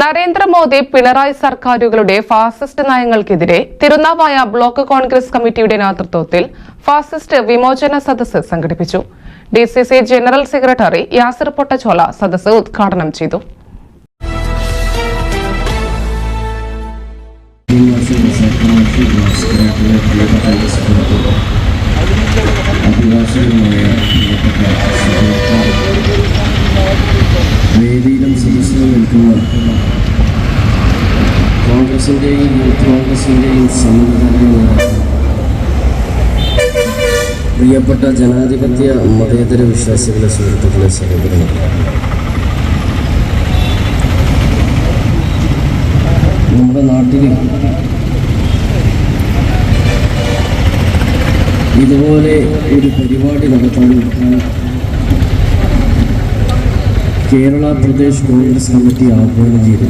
നരേന്ദ്രമോദി പിണറായി സർക്കാരുകളുടെ ഫാസിസ്റ്റ് നയങ്ങൾക്കെതിരെ തിരുനാവായ ബ്ലോക്ക് കോൺഗ്രസ് കമ്മിറ്റിയുടെ നേതൃത്വത്തിൽ ഫാസിസ്റ്റ് വിമോചന സദസ്സ് സംഘടിപ്പിച്ചു. D C C general secretary Yasir Pottachola സദസ്സ് ഉദ്ഘാടനം ചെയ്തു. കോൺഗ്രസിന്റെയും യൂത്ത് കോൺഗ്രസിന്റെയും പ്രിയപ്പെട്ട ജനാധിപത്യ മതേതര വിശ്വാസികളെ സുഹൃത്തുക്കളെ സഹോദരങ്ങൾ നമ്മുടെ നാട്ടിൽ ഇതുപോലെ ഒരു പരിപാടി നടത്താൻ കേരള പ്രദേശ് കോൺഗ്രസ് കമ്മിറ്റി ആഹ്വാനം ചെയ്തു.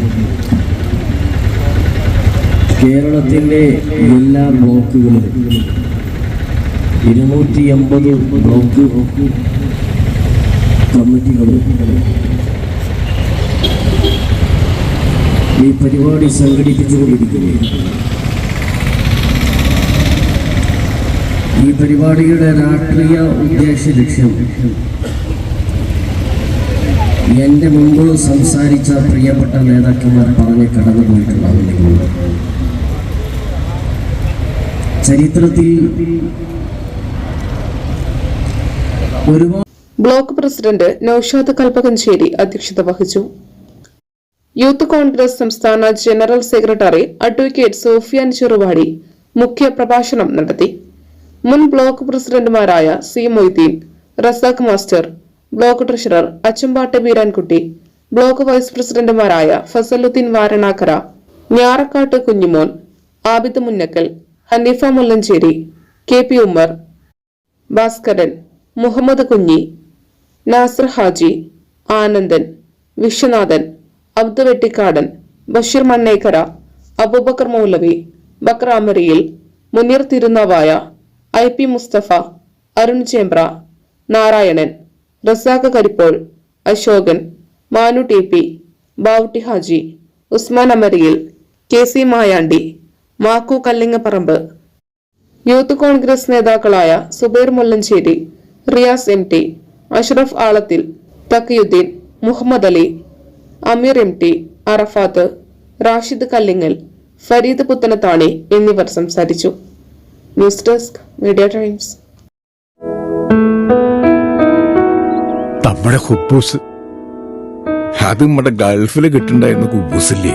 കേരളത്തിന്റെ എല്ലാ ബ്ലോക്കുകളിലും ഇരുന്നൂറ്റി എൺപത് ബ്ലോക്ക് കമ്മിറ്റികളും ഈ പരിപാടി സംഘടിപ്പിച്ചുകൊണ്ടിരിക്കുകയാണ്. ഈ പരിപാടിയുടെ രാഷ്ട്രീയ ഉദ്ദേശ ലക്ഷ്യം എന്റെ മുമ്പ് സംസാരിച്ച പ്രിയപ്പെട്ട നേതാക്കന്മാർ പറഞ്ഞ് കടന്നുപോയിട്ടുണ്ടാകുമെങ്കിൽ ചരിത്രത്തിൽ ബ്ലോക്ക് പ്രസിഡന്റ് നൌഷാദ് കൽപ്പകഞ്ചേരി അധ്യക്ഷത വഹിച്ചു. യൂത്ത് കോൺഗ്രസ് സംസ്ഥാന general secretary advocate Sofian Cheruvadi മുഖ്യ പ്രഭാഷണം നടത്തി. മുൻ ബ്ലോക്ക് പ്രസിഡന്റുമാരായ C Moideen Razak master block treasurer Achambatt Beerankutty block vice പ്രസിഡന്റുമാരായ Fazaluddin Varanakkara Njarakkat Kunhimon Abid Munnakkal Haneefa Mullanchery K P Ummer Bhaskaran Muhammad Kunhi Nasar Haji Anandan Viswanathan Abdu Vettikkadan Basheer Mannekkara Aboobacker Moulavi ബക്രാമരിയിൽ Muneer Thirunavaya I P Mustafa Arun Chembra Narayanan Razak Karippol Ashokan Manu T P Bavutty Haji Usman അമരിയിൽ K C Mayandi Makku Kallingapparamba. Youth Congress നേതാക്കളായ Zubair Mullanchery Riyas M T Ashraf Alathil Thakiyuddeen Muhammad Ali Ameer M T Arafath Rashid Kallingal Fareed Puthanathani എന്നിവർ സംസാരിച്ചു. News desk media times. നമ്മുടെ ഹുബൂസ്. അത് നമ്മുടെ ഗൾഫിൽ കിട്ടുണ്ടായിരുന്ന കുബൂസില്ലേ